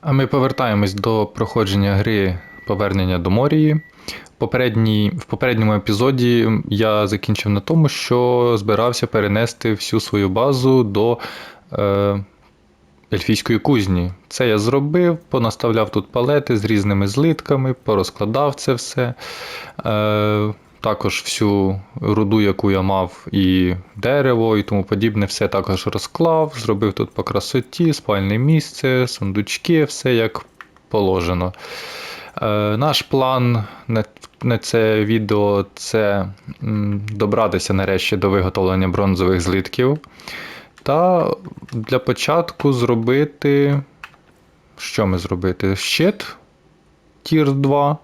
А ми повертаємось до проходження гри Повернення до Морії. Попередній, в попередньому епізоді я закінчив на тому, що збирався перенести всю свою базу до е, ельфійської кузні. Це я зробив, понаставляв тут палети з різними злитками, порозкладав це все. Е, також всю руду, яку я мав, і дерево, і тому подібне, все також розклав, зробив тут по красоті, спальне місце, сундучки, все як положено. Е, наш план на, на це відео це добратися нарешті до виготовлення бронзових злитків. Та для початку зробити. Що ми зробити? Щит Тір 2.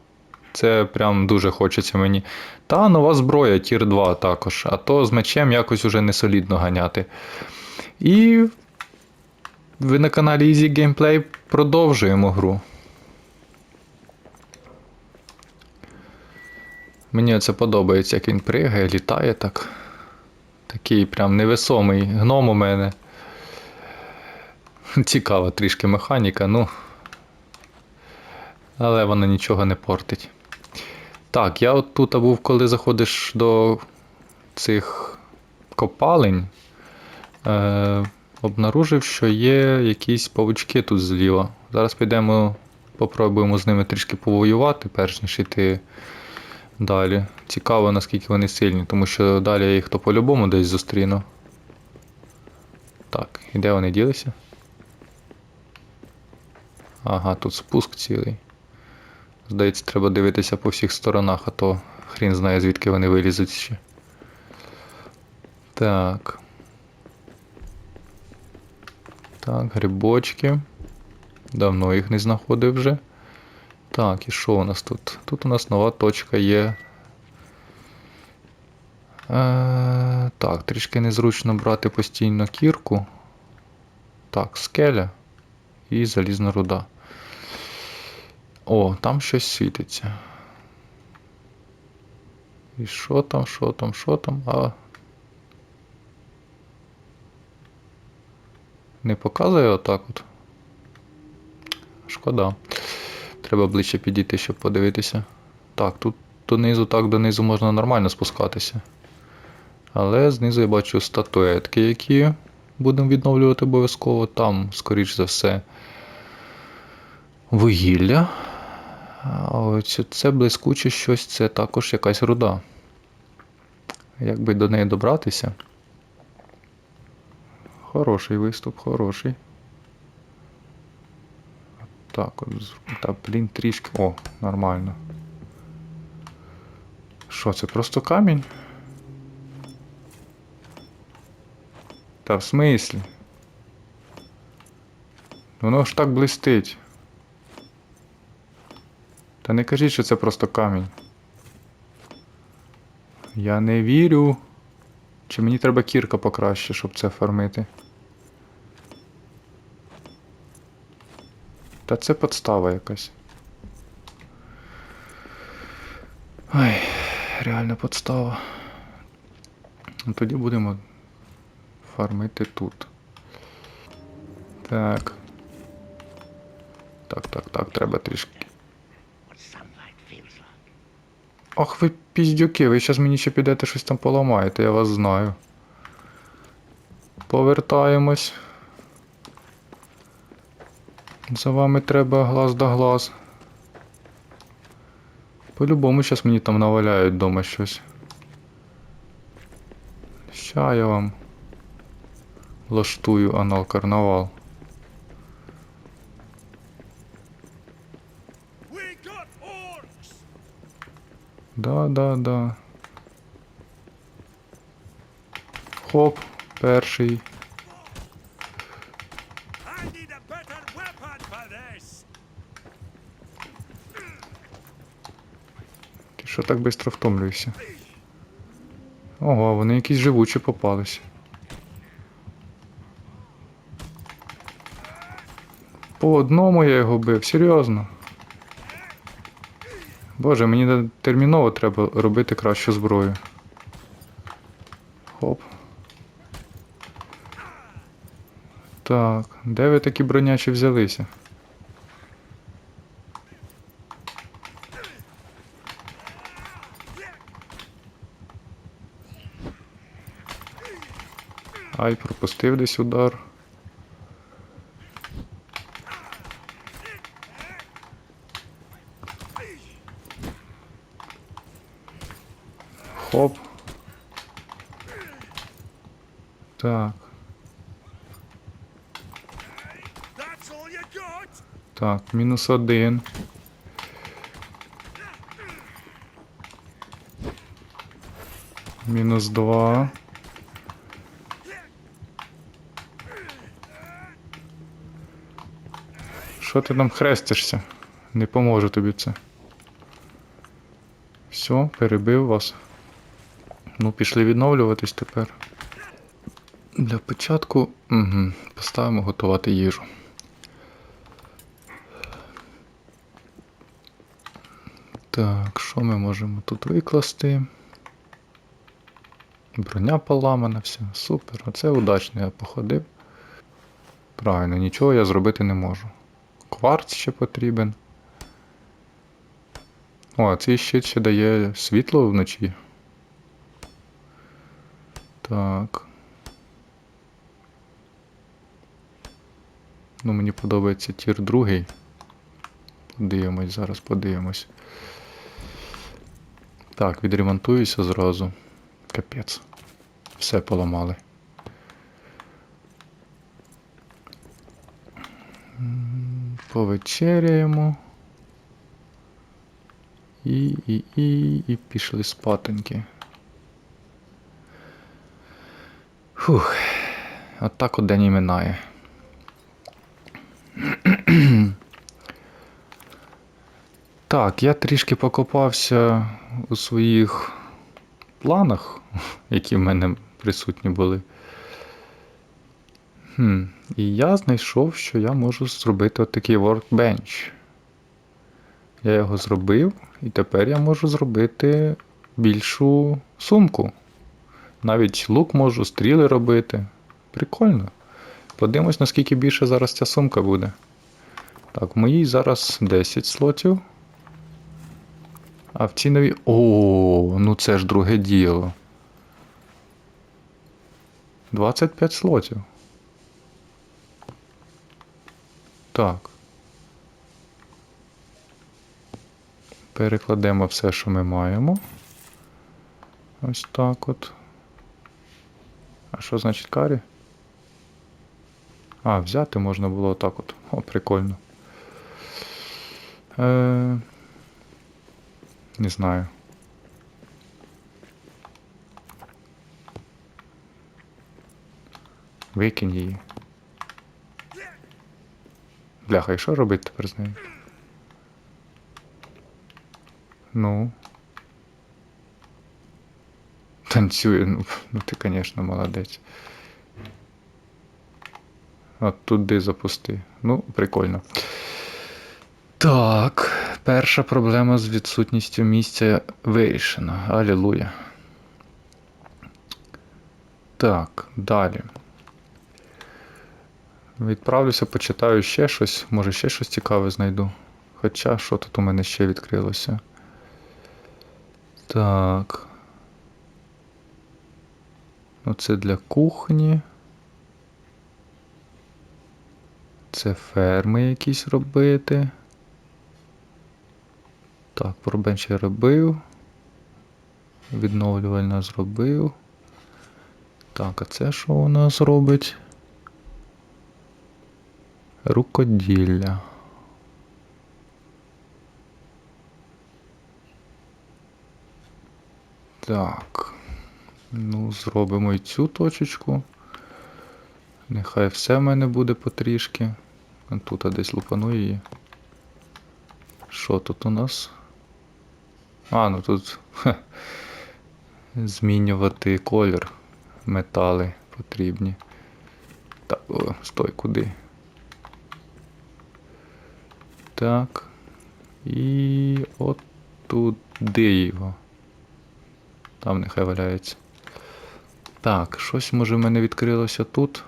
Це прям дуже хочеться мені. Та нова зброя Тір 2 також. А то з мечем якось уже не солідно ганяти. І ви на каналі Easy Gameplay продовжуємо гру. Мені це подобається, як він пригає, літає так. Такий прям невесомий гном у мене. Цікава трішки механіка, ну. Але вона нічого не портить. Так, я от тут був, коли заходиш до цих копалень, е, обнаружив, що є якісь павучки тут зліва. Зараз підемо, попробуємо з ними трішки повоювати, перш ніж йти далі. Цікаво, наскільки вони сильні, тому що далі я їх то по-любому десь зустріну. Так, і де вони ділися? Ага, тут спуск цілий. Здається, треба дивитися по всіх сторонах, а то хрін знає, звідки вони вилізуть ще. Так. Так, грибочки. Давно їх не знаходив вже. Так, і що у нас тут? Тут у нас нова точка є. Е, так, трішки незручно брати постійно кірку. Так, скеля і залізна руда. О, там щось світиться. І що там, що там, що там? А. Не показує отак от. Шкода. Треба ближче підійти, щоб подивитися. Так, тут донизу, так донизу можна нормально спускатися. Але знизу я бачу статуетки, які будемо відновлювати обов'язково. Там, скоріш за все, вугілля. А це блискуче щось, це також якась руда. Як би до неї добратися? Хороший виступ, хороший. Так, та, блін, трішки. О, нормально. Що, це просто камінь? Та в смислі? Воно ж так блистить. Та не кажіть, що це просто камінь. Я не вірю. Чи мені треба кірка покраще, щоб це фармити? Та це подстава якась. Ай, реально подстава. Ну, Тоді будемо фармити тут. Так. Так, так, так, треба трішки. Ох, ви піздюки, ви зараз мені ще підете щось там поламаєте, я вас знаю. Повертаємось. За вами треба глаз да глаз. По-любому зараз мені там наваляють вдома щось. Ща я вам влаштую анал карнавал. Да, да, да. Хоп, перший. Ти що так швидко втомлюєшся? Ого, вони якісь живучі попались. По одному я його бив, серйозно. Боже, мені терміново треба робити кращу зброю. Хоп. Так, де ви такі бронячі взялися? Ай, пропустив десь удар. Так, так, мінус один. Мінус два. Що ти там хрестишся? Не поможу тобі це. Все, перебив вас. Ну, пішли відновлюватись тепер. Для початку угу, поставимо готувати їжу. Так, що ми можемо тут викласти? Броня поламана, все, супер. Оце удачно я походив. Правильно, нічого я зробити не можу. Кварц ще потрібен. О, а цей щит ще дає світло вночі. Так. Ну, мені подобається тір другий. Подивимось, зараз подивимось. Так, відремонтуюся зразу. Капець. Все поламали. Повечеряємо. І, і, і, і пішли спатеньки. Фух. От так от день і минає. Так, я трішки покопався у своїх планах, які в мене присутні були. Хм, і я знайшов, що я можу зробити отакий workbench. Я його зробив, і тепер я можу зробити більшу сумку. Навіть лук можу, стріли робити. Прикольно. Подивимось, наскільки більше зараз ця сумка буде. Так, в моїй зараз 10 слотів. А в цій новій. О, ну це ж друге діло. 25 слотів. Так. Перекладемо все, що ми маємо. Ось так от. А що значить карі? А, взяти можна було отак от. О, прикольно. Е... Не знаю. Викинь її. Бляха, і що робити тепер з нею? Ну. Танцює, ну, ну ти, звісно, молодець. От туди запусти. Ну, прикольно. Так, перша проблема з відсутністю місця вирішена. Алілуя. Так, далі. Відправлюся, почитаю ще щось. Може ще щось цікаве знайду. Хоча що тут у мене ще відкрилося? Так. Ну, це для кухні. Це ферми якісь робити. Так, пробенч я робив. Відновлювальна зробив. Так, а це що у нас робить? Рукоділля. Так. Ну, зробимо і цю точечку. Нехай все в мене буде потрішки. Тут я десь лупану її. Що тут у нас? А, ну тут хе, змінювати колір. Метали потрібні. Так, о, стой, куди? Так. І от туди його. Там нехай валяється. Так, щось може в мене відкрилося тут.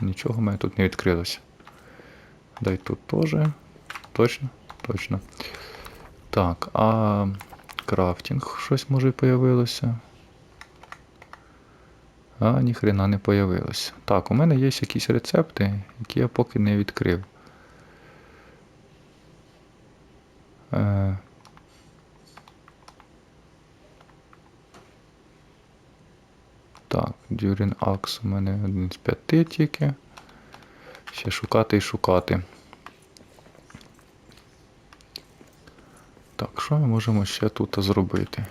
Нічого в мене тут не відкрилося. Дай тут теж. Точно? Точно. Так, а крафтинг щось може появилося. А ніхрена не появилось. Так, у мене є якісь рецепти, які я поки не відкрив. Е... Так, During Axe у мене один з п'яти тільки. Ще шукати і шукати. Так, що ми можемо ще тут зробити?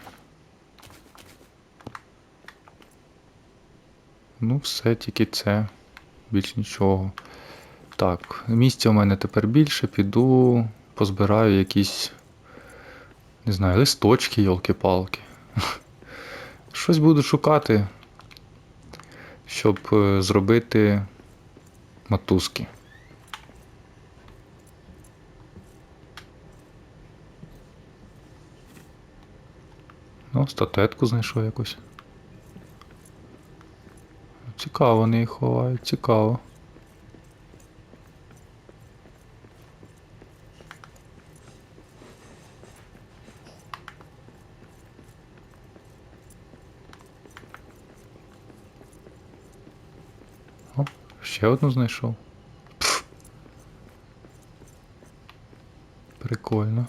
Ну, все, тільки це. Більш нічого. Так, місця у мене тепер більше, піду, позбираю якісь, не знаю, листочки, йолки-палки. Щось буду шукати, щоб е, зробити мотузки. Ну, статуетку знайшов якусь. Цікаво вони їх ховають, цікаво. О, ще одну знайшов. Пф. Прикольно.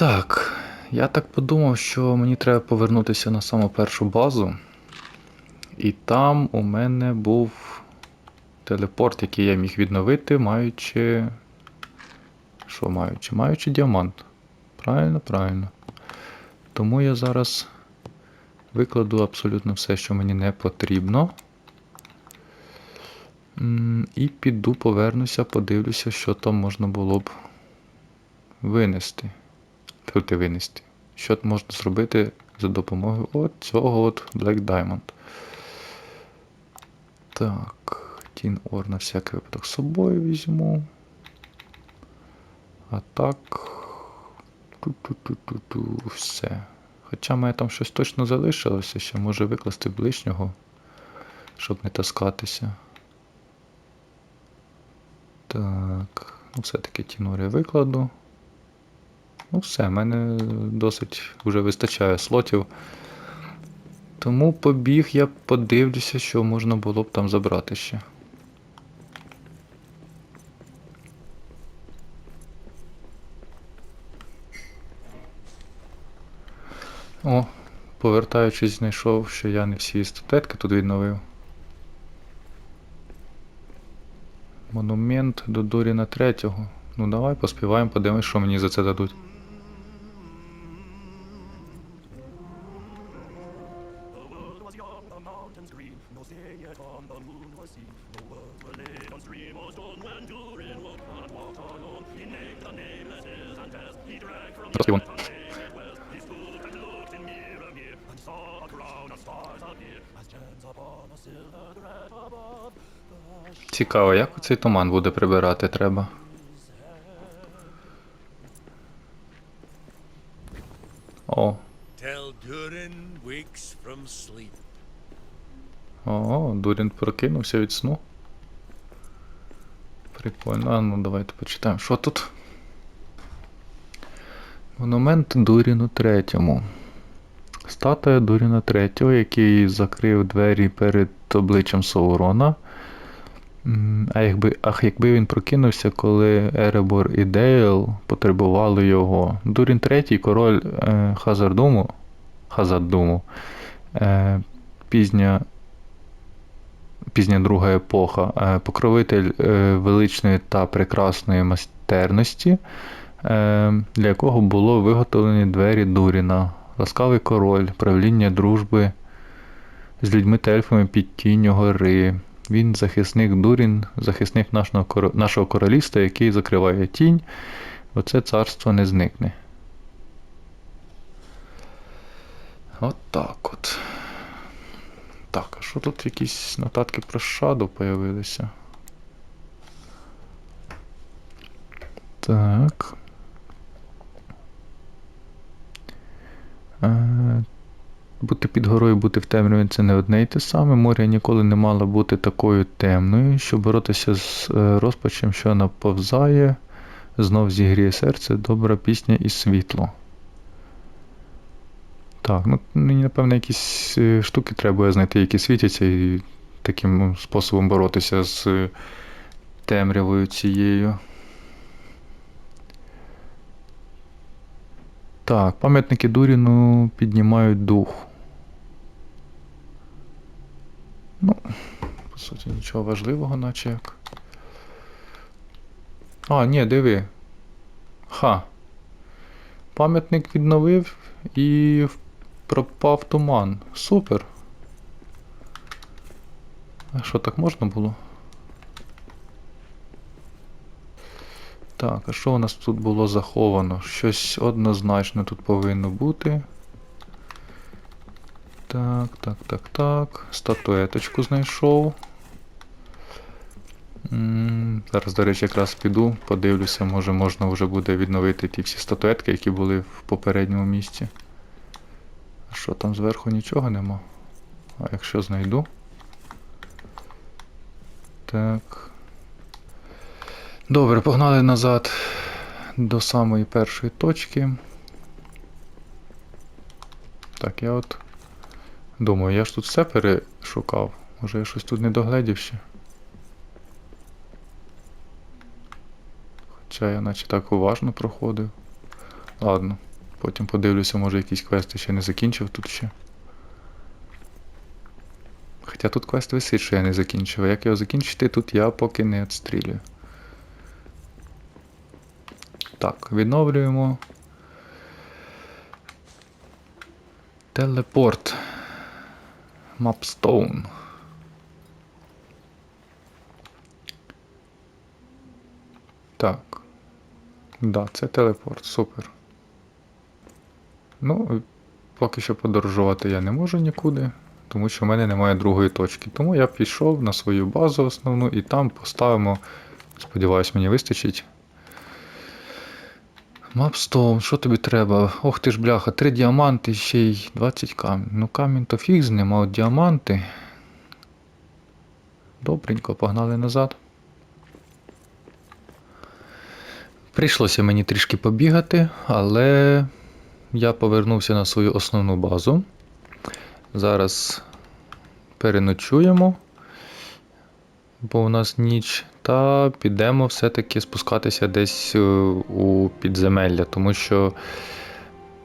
Так, я так подумав, що мені треба повернутися на саму першу базу. І там у мене був телепорт, який я міг відновити, маючи. Що маючи? Маючи діамант. Правильно, правильно. Тому я зараз викладу абсолютно все, що мені не потрібно. І піду, повернуся, подивлюся, що там можна було б винести. Винести. Що можна зробити за допомогою от цього от Black Diamond. Так, Тін Ор на всякий випадок з собою візьму. А так. Ту-ту-ту-ту-ту, все. Хоча мене там щось точно залишилося, ще може викласти ближнього, щоб не таскатися. Так, ну все-таки тінори викладу. Ну все, в мене досить вже вистачає слотів. Тому побіг я подивлюся, що можна було б там забрати ще. О, повертаючись, знайшов, що я не всі статетки тут відновив. Монумент до Доріна третього. Ну давай поспіваємо, подивимось, що мені за це дадуть. Цікаво, як цей туман буде прибирати треба. О, о, Дурін прокинувся від сну. Прикольно. А ну давайте почитаємо. Що тут? Монумент Дуріну третьому. Статуя Дуріна третього, який закрив двері перед обличчям Саурона. А якби, ах, якби він прокинувся, коли Еребор і Дейл потребували його. Дурін третій, король е, Хазардуму, Хазардуму, е, пізня, пізня друга епоха, е, покровитель е, величної та прекрасної майстерності, е, для якого було виготовлені двері Дуріна, ласкавий король, правління дружби з людьми та ельфами під тінню гори. Він захисник Дурін, захисник нашого, нашого королівства, який закриває тінь. Оце царство не зникне. От так от. Так, а що тут якісь нотатки про Shadow появилися? Так. Е, бути під горою, бути в темряві це не одне й те саме. Моря ніколи не мало бути такою темною, щоб боротися з е, розпачем, що наповзає Знов зігріє серце, добра пісня і світло. Так, ну мені, напевно, якісь е, штуки треба знайти, які світяться, і таким способом боротися з е, темрявою цією. Так, пам'ятники Дуріну піднімають дух. Ну, по суті, нічого важливого, наче як. А, ні, диви. Ха. Пам'ятник відновив і пропав туман. Супер. А що, так можна було? Так, а що у нас тут було заховано? Щось однозначно тут повинно бути. Так, так, так, так. Статуеточку знайшов. Зараз, до речі, якраз піду, подивлюся, може можна вже буде відновити ті всі статуетки, які були в попередньому місці. А що там зверху нічого нема? А якщо знайду. Так. Добре, погнали назад до самої першої точки. Так, я от думаю, я ж тут все перешукав. Може я щось тут не догледів ще. Хоча я наче так уважно проходив. Ладно, потім подивлюся, може якісь квести ще не закінчив тут ще. Хоча тут квест висить, що я не закінчив. А Як його закінчити, тут я поки не відстрілюю. Так, відновлюємо. Телепорт. Мапстоун. Так. Да, це телепорт, супер. Ну, поки що подорожувати я не можу нікуди, тому що в мене немає другої точки. Тому я пішов на свою базу основну і там поставимо. Сподіваюсь, мені вистачить. Мапстоун, що тобі треба? Ох ти ж бляха, 3 діаманти ще й 20 камінь. Ну камінь то фіг з ним, а от діаманти. Добренько, погнали назад. Прийшлося мені трішки побігати, але я повернувся на свою основну базу. Зараз переночуємо, бо у нас ніч, та підемо все-таки спускатися десь е, у підземелля, тому що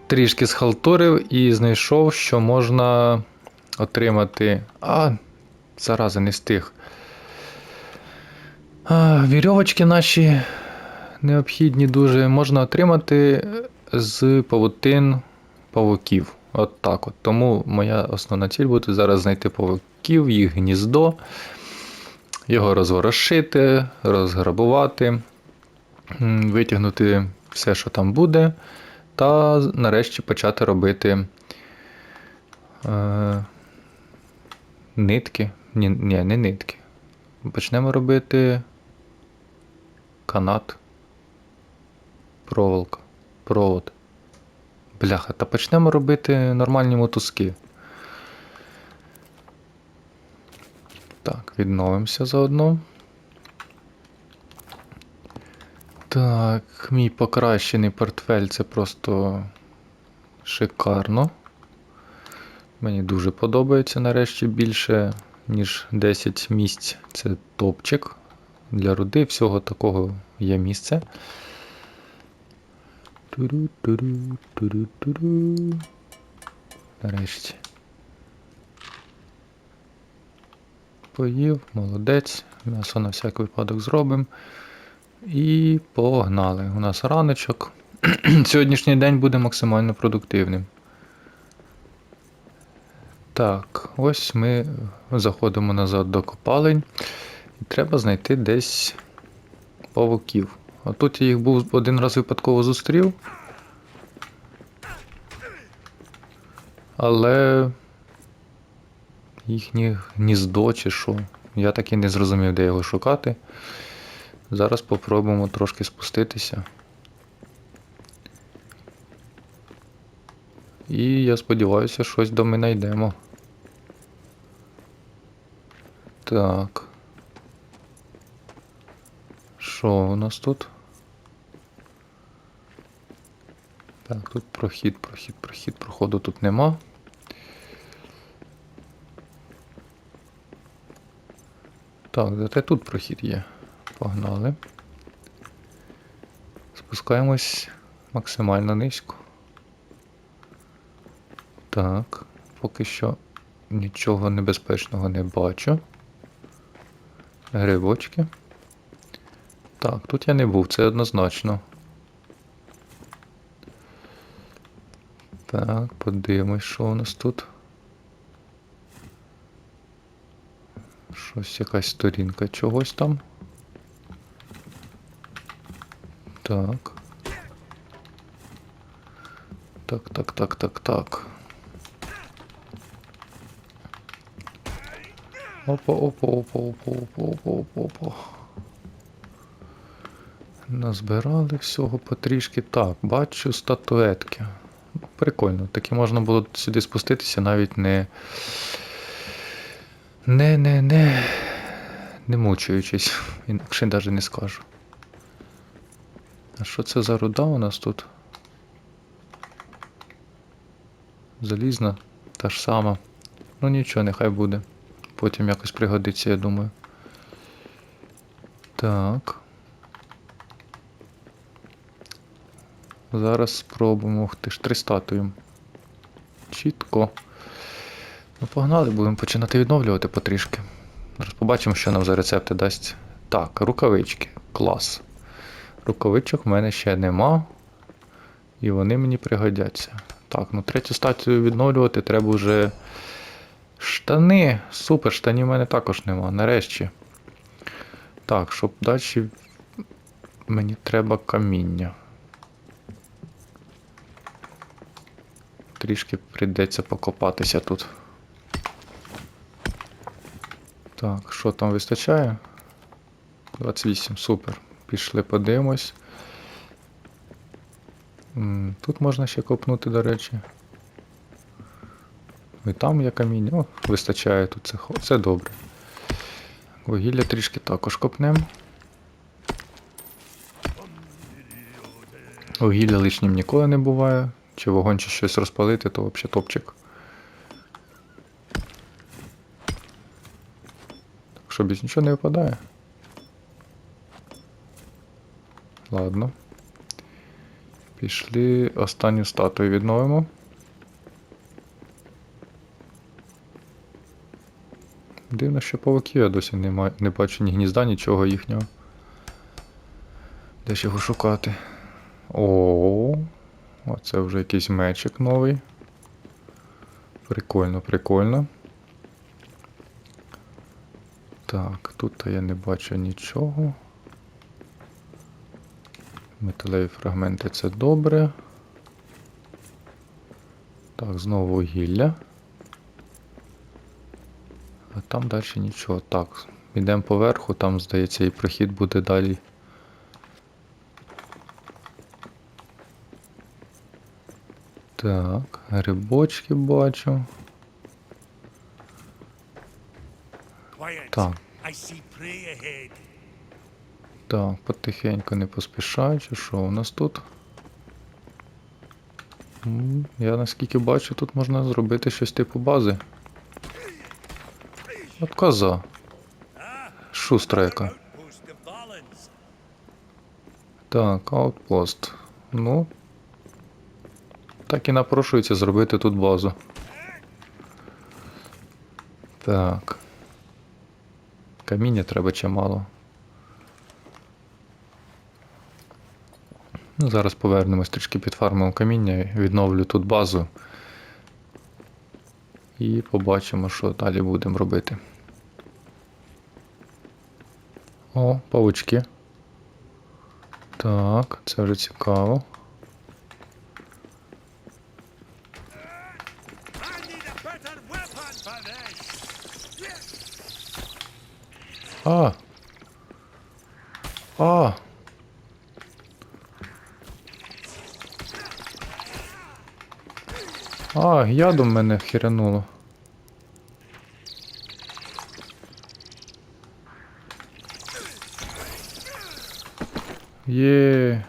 трішки схалтурив і знайшов, що можна отримати. А, зараза, не встиг. Вірьовочки наші необхідні дуже можна отримати з павутин павуків. От так от. Тому моя основна ціль буде зараз знайти павуків, їх гніздо, його розворошити, розграбувати, витягнути все, що там буде, та нарешті почати робити е, нитки. Ні, ні, не нитки. Почнемо робити канат. Проволока. Провод. Бляха, та почнемо робити нормальні мотузки. Так, відновимося заодно. Так, мій покращений портфель це просто шикарно. Мені дуже подобається нарешті більше, ніж 10 місць. Це топчик. Для руди всього такого є місце. Нарешті. Поїв, молодець. М'ясо на всяк випадок зробимо. І погнали. У нас раночок. Сьогоднішній день буде максимально продуктивним. Так, ось ми заходимо назад до копалень. І треба знайти десь павуків. А тут я їх був один раз випадково зустрів. Але їхнє гніздо чи що. Я так і не зрозумів, де його шукати. Зараз попробуємо трошки спуститися. І я сподіваюся, щось до ми знайдемо. Так. Що у нас тут? Так, тут прохід, прохід, прохід, проходу тут нема. Так, зате тут прохід є. Погнали. Спускаємось максимально низько. Так, поки що нічого небезпечного не бачу. Грибочки. Так, тут я не був, це однозначно. Так, подивимось, що у нас тут. Щось якась сторінка чогось там. Так. Так, так, так, так, так. Опа, опа, опа, опа, опа, опа, опа, опа. Назбирали всього потрішки. Так, бачу статуетки. Прикольно. Такі можна було сюди спуститися, навіть не. Не, не, не. Не мучуючись. Інакше навіть не скажу. А що це за руда у нас тут? Залізна, та ж сама. Ну нічого, нехай буде. Потім якось пригодиться, я думаю. Так. Зараз спробуємо. Ух ти ж, три статуї. Чітко. Ну, погнали, будемо починати відновлювати потрішки. Зараз побачимо, що нам за рецепти дасть. Так, рукавички. Клас. Рукавичок в мене ще нема. І вони мені пригодяться. Так, ну третю статую відновлювати треба вже. Штани. Супер, штанів в мене також нема. Нарешті. Так, щоб далі. Мені треба каміння. Трішки прийдеться покопатися тут. Так, що там вистачає? 28, супер. Пішли, подивимось. Тут можна ще копнути, до речі. І там є каміння. О, вистачає тут це, це добре. Вугілля трішки також копнемо. Вугілля лишнім ніколи не буває. Чи вогонь чи щось розпалити, то взагалі топчик. Що без нічого не випадає. Ладно. Пішли останню статую відновимо. Дивно, що павуків я досі не, не бачу ні гнізда, нічого їхнього. Де ж його шукати? О, оце вже якийсь мечик новий. Прикольно, прикольно. Так, тут я не бачу нічого. Металеві фрагменти це добре. Так, знову вугілля. А там далі нічого. Так, йдемо поверху, там, здається, і прохід буде далі. Так, грибочки бачу. Так. Так, потихеньку не поспішаючи, що у нас тут? Я наскільки бачу, тут можна зробити щось типу бази. От коза. Шустра яка. Так, аутпост. Ну. Так і напрошується зробити тут базу. Так. Каміння треба чимало. Ну, зараз повернемось трішки під фармом каміння, відновлю тут базу. І побачимо, що далі будемо робити. О, павучки. Так, це вже цікаво. Яду мене хірануло. Є.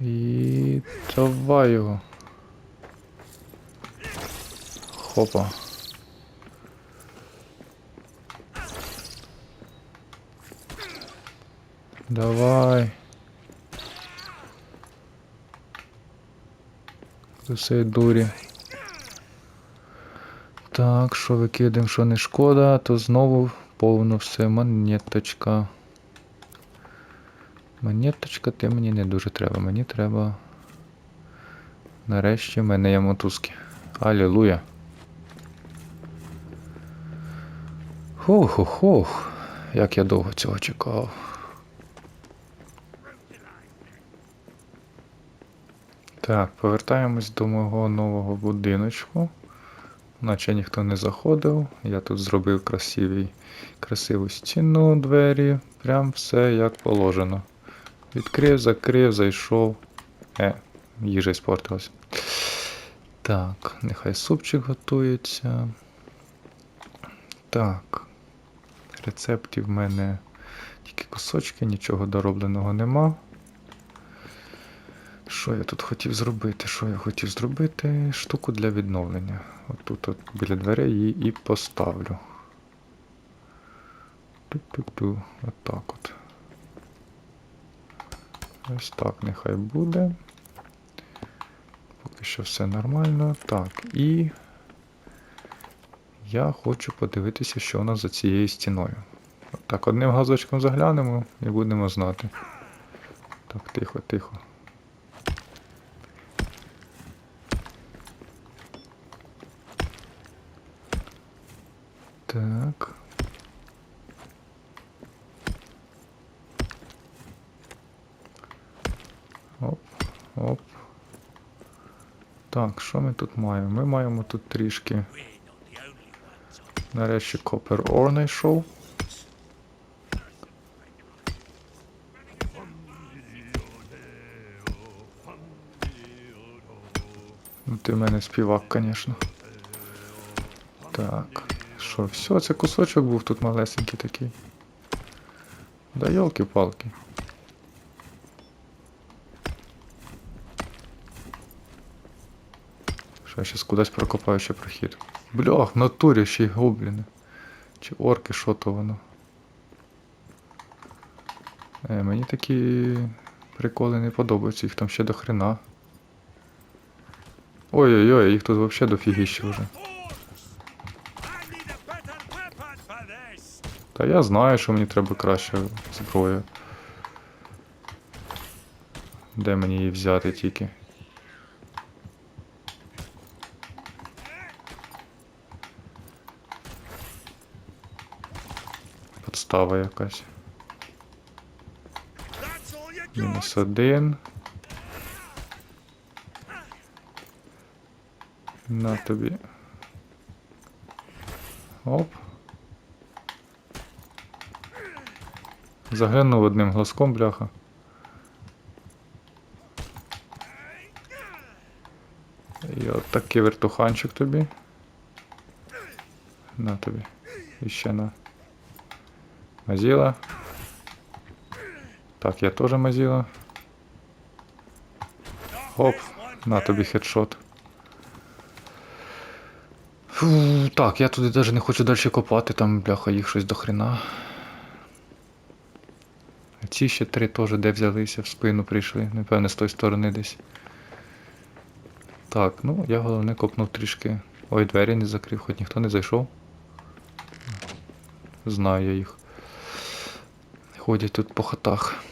І давай його. Хопа. Давай. З дурі. Так, що викидаємо, що не шкода, то знову повно все. Монеточка. Монеточка, ти мені не дуже треба. Мені треба. Нарешті в мене є мотузки. Алілуя. Хух-хух-хух. Як я довго цього чекав. Так, повертаємось до мого нового будиночку. Наче ніхто не заходив. Я тут зробив красивий, красиву стіну, двері. Прям все як положено. Відкрив, закрив, зайшов. Е, їжа спортилась. Так, нехай супчик готується. Так. Рецептів в мене тільки кусочки, нічого доробленого нема. Що я тут хотів зробити? Що я хотів зробити? Штуку для відновлення. От тут от біля дверей її і поставлю. Ту-ту-ту. Отак от. Ось так нехай буде. Поки що все нормально. Так, і я хочу подивитися, що у нас за цією стіною. От Так, одним газочком заглянемо і будемо знати. Так, тихо, тихо. Так. Оп, оп. Так, що ми тут маємо? Ми маємо тут трішки. Нарешті Copper Ore знайшов. Ну ти в мене співак, звісно. Так. Що, все, це кусочок був тут малесенький такий. Да йолки-палки. Що я щас кудись прокопаю ще прохід. Блях, в натурі ще й гобліни. Чи орки, що то воно. Е, мені такі приколи не подобаються, їх там ще до хрена. Ой-ой-ой, їх тут взагалі дофігіще вже. Та я знаю, що мені треба краща зброя. Де мені її взяти тільки? Подстава якась. Мінус один. На тобі. Оп. Заглянув одним глазком, бляха. І от такий вертуханчик тобі. На тобі. І ще на. Мазіла. Так, я теж мазіла. Оп, на тобі хедшот. Фу, так, я туди навіть не хочу далі копати, там, бляха, їх щось до хрена. Ці ще три теж де взялися, в спину прийшли, напевне, з тої сторони десь. Так, ну я головне копнув трішки. Ой, двері не закрив, хоч ніхто не зайшов. Знаю я їх. Ходять тут по хатах.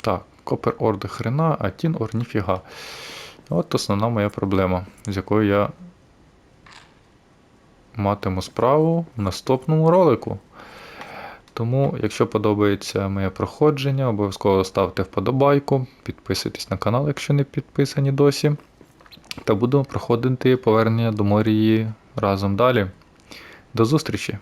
Так, Копер Ор до хрена, а Тін Ор ніфіга. От основна моя проблема, з якою я матиму справу в наступному ролику. Тому, якщо подобається моє проходження, обов'язково ставте вподобайку, підписуйтесь на канал, якщо не підписані досі. Та будемо проходити повернення до Морії разом далі. До зустрічі!